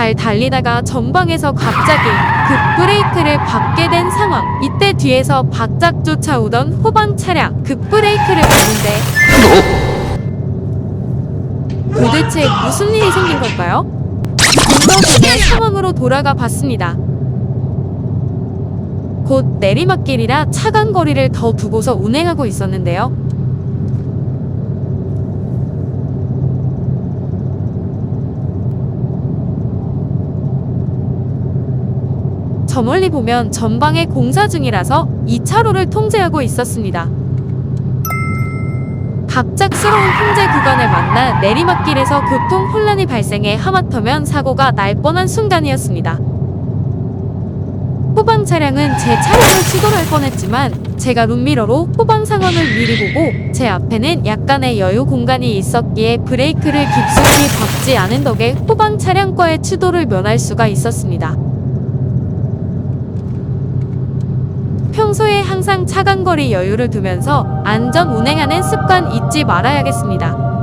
잘 달리다가 전방에서 갑자기 급 브레이크를 밟게 된 상황. 이때 뒤에서 바짝 쫓아오던 후방 차량 급 브레이크를 밟는데 도대체 무슨 일이 생긴 걸까요? 공덕분의 상황으로 돌아가 봤습니다. 곧 내리막길이라 차간 거리를 더 두고서 운행하고 있었는데요. 저 멀리 보면 전방에 공사 중이라서 2차로를 통제하고 있었습니다. 갑작스러운 통제 구간을 만나 내리막길에서 교통 혼란이 발생해 하마터면 사고가 날 뻔한 순간이었습니다. 후방 차량은 제 차량을 추돌할 뻔했지만 제가 룸미러로 후방 상황을 미리 보고 제 앞에는 약간의 여유 공간이 있었기에 브레이크를 깊숙이 밟지 않은 덕에 후방 차량과의 추돌을 면할 수가 있었습니다. 평소에 항상 차간거리 여유를 두면서 안전 운행하는 습관 잊지 말아야겠습니다.